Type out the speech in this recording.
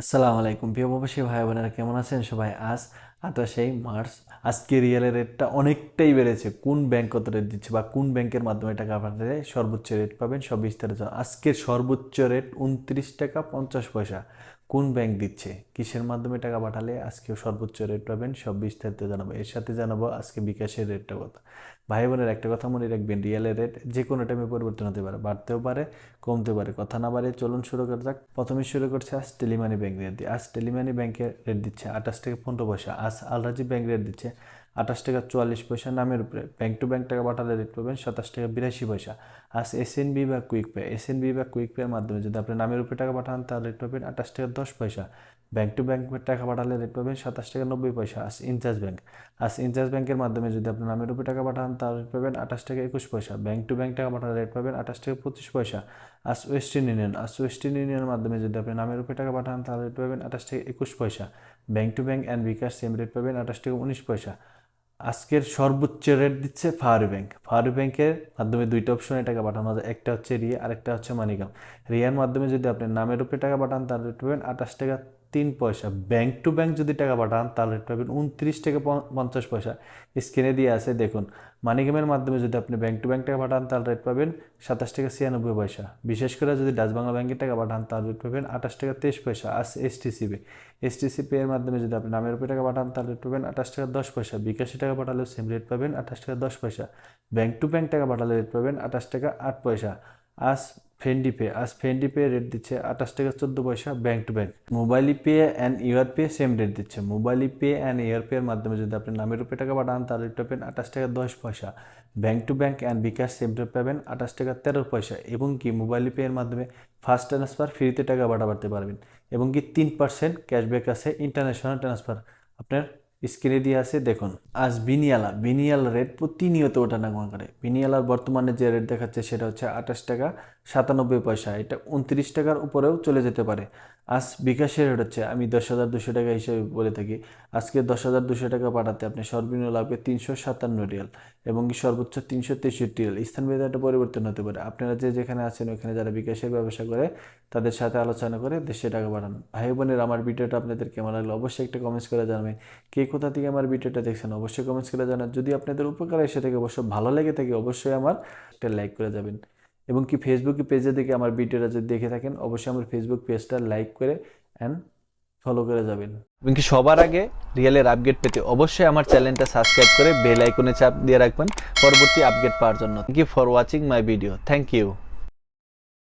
আসসালামু আলাইকুম। প্রিয় প্রবাসী ভাই বোনেরা কেমন আছেন সবাই? আজ আঠাশে মার্চ। আজকে রিয়েলের রেটটা অনেকটাই বেড়েছে। কোন ব্যাংক কত রেট দিচ্ছে বা কোন ব্যাংকের মাধ্যমে টাকা পাঠালে সর্বোচ্চ রেট পাবেন, সব বিস্তারিত আজকের সর্বোচ্চ রেট উনত্রিশ টাকা পঞ্চাশ পয়সা। কোন ব্যাংক দিচ্ছে? কিসের মাধ্যমে টাকা পাঠালে আজকে সর্বোচ্চ রেট পাবেন? সব বিস্তারিত জানাব। এর সাথে জানাব আজকে বিকাশের রেটটা কত। ভাই বোনের একটা কথা মনে রাখবেন রিয়েলের রেট যে কোনো টাইমে পরিবর্তন হতে পারে, বাড়তেও পারে কমতে পারে। কথা না বাড়ে চলুন শুরু করা যাক। প্রথমে শুরু করছে আজ টেলিমানি ব্যাংক রেট দিয়ে। আজ টেলিমানি ব্যাংকের রেট দিচ্ছে আঠাশ থেকে পনেরো পয়সা। আজ আলরাজি ব্যাংক রেট দিচ্ছে আঠাশ টাকা চুয়াল্লিশ পয়সা নামের উপরে। ব্যাংক টু ব্যাংক টাকা পাঠালে রেট পাবেন সাতাশ টাকা বিরাশি পয়সা। আর এস এন বি বা quick pay S N B বা কুইক পের মাধ্যমে যদি আপনি নামের উপরে টাকা পাঠান তাহলে রেট পাবেন আঠাশ টাকা দশ পয়সা। ব্যাংক টু ব্যাংক টাকা পাঠালে রেট পাবেন সাতাশ টাকা নব্বই পয়সা আজ ইনচার্জ ব্যাংক আজ ইনচার্জ ব্যাংকের মাধ্যমে যদি আপনি নামের উপরে টাকা পাঠান তাহলে রেট পাবেন আঠাশ টাকা একুশ পয়সা। ব্যাংক টু ব্যাংক টাকা পাঠালে রেট পাবেন আঠাশ টাকা পঁচিশ পয়সা। আজ ওয়েস্টার্ন ইউনিয়ন আজ ওয়েস্টার্ন ইউনিয়নের মাধ্যমে যদি আপনি নামের উপরে টাকা পাঠান তাহলে রেট পাবেন আঠাশ টাকা একুশ পয়সা। Bank to bank and bKash same rate পাবেন আঠাশ টাকা উনিশ পয়সা। আজকের সর্বোচ্চ রেট দিচ্ছে ফায়ার ব্যাংক ফায়ার ব্যাংকের মাধ্যমে দুইটা অপশনে টাকা পাঠানো যায়। একটা হচ্ছে রিয়া, আরেকটা হচ্ছে মানিকাম রিয়ার মাধ্যমে যদি আপনি নামের উপরে টাকা পাঠান, তাহলে পাবেন আঠাশ টাকা তিন পয়সা। ব্যাংক টু ব্যাংক যদি টাকা পাঠান, তাহলে রেট পাবেন উনত্রিশ টাকা পঞ্চ- পঞ্চাশ পয়সা। স্ক্রিনে দিয়ে আছে, দেখুন। মানিকামের মাধ্যমে যদি আপনি ব্যাংক টু ব্যাংক টাকা পাঠান, তাহলে রেট পাবেন সাতাশ টাকা ছিয়ানব্বই পয়সা। বিশেষ করে যদি ডাচ বাংলা ব্যাংকের টাকা পাঠান, তাহলে রেট পাবেন আঠাশ টাকা তেইশ পয়সা। আস এসটিসিবি এসটিসিপি এর মাধ্যমে যদি আপনি নামের উপরে টাকা পাঠান, তাহলে রেট পাবেন আঠাশ টাকা দশ পয়সা। বিকাশে টাকা পাঠালেও সেম রেট পাবেন আঠাশ টাকা দশ পয়সা। ব্যাংক টু ব্যাংক টাকা পাঠালে রেট পাবেন আঠাশ টাকা আট পয়সা। আজ ফেন্ডি পে আজ ফেন্ডি পে রেট দিচ্ছে আঠাশ টাকা চোদ্দ পয়সা bank to bank mobile pay and UR pay same rate দিচ্ছে। Mobile pay and UR pay এর মাধ্যমে যদি আপনি নামের উপরে টাকা পাঠান, তাহলে রেট পাবেন আঠাশ টাকা দশ পয়সা। Bank to bank and bKash same rate পাবেন আঠাশ টাকা তেরো পয়সা। এবং কি মোবাইল পে এর মাধ্যমে ফার্স্ট ট্রান্সফার ফ্রিতে টাকা পাঠাতে পারবেন। এবং কি তিন পার্সেন্ট ক্যাশব্যাক আছে ইন্টারন্যাশনাল ট্রান্সফার আপনার স্ক্রিনে দিয়ে আছে, দেখুন, আজ বিনিয়ালা, বিনিয়াল রেট প্রতিনিয়ত ওঠানামা করে। বিনিয়ালার বর্তমানে যে রেট দেখাচ্ছে সেটা হচ্ছে আঠাশ টাকা সাতানব্বই পয়সা। এটা উনত্রিশ টাকার উপরেও চলে যেতে পারে। আজ বিকাশের রেট হচ্ছে, আমি দশ হাজার দুশো টাকা হিসেবে বলে থাকি, আজকে দশ হাজার দুশো টাকা পাঠাতে আপনি সর্বনিম্ন লাগবে তিনশো সাতান্ন রিয়াল এবং সর্বোচ্চ তিনশো তেষট্টি রিয়াল। স্থান ভেদে একটা পরিবর্তন হতে পারে। আপনারা যে যেখানে আছেন, ওখানে যারা বিকাশের ব্যবসা করে তাদের সাথে আলোচনা করে দেশে টাকা পাঠান ভাই বোনের, আমার ভিডিওটা আপনাদের কেমন লাগল অবশ্যই একটা কমেন্টস করে জানাবেন। কে কোথা থেকে আমার ভিডিওটা দেখছেন অবশ্যই কমেন্টস করে জানান। যদি আপনাদের উপকার এসে থাকে অবশ্যই ভালো লেগে থাকে, অবশ্যই আমার একটা লাইক করে যাবেন। এবং কি ফেসবুকে পেজে দেখে আমার ভিডিওটা যদি দেখে থাকেন, অবশ্যই আমার ফেসবুক পেজটা লাইক করে অ্যান্ড ফলো করে যাবেন। এবং কি সবার আগে রিয়েলের আপডেট পেতে অবশ্যই আমার চ্যানেলটা সাবস্ক্রাইব করে বেল আইকনে চাপ দিয়ে রাখবেন। পরবর্তী আপডেট পাওয়ার জন্য। Thank you for watching my video thank you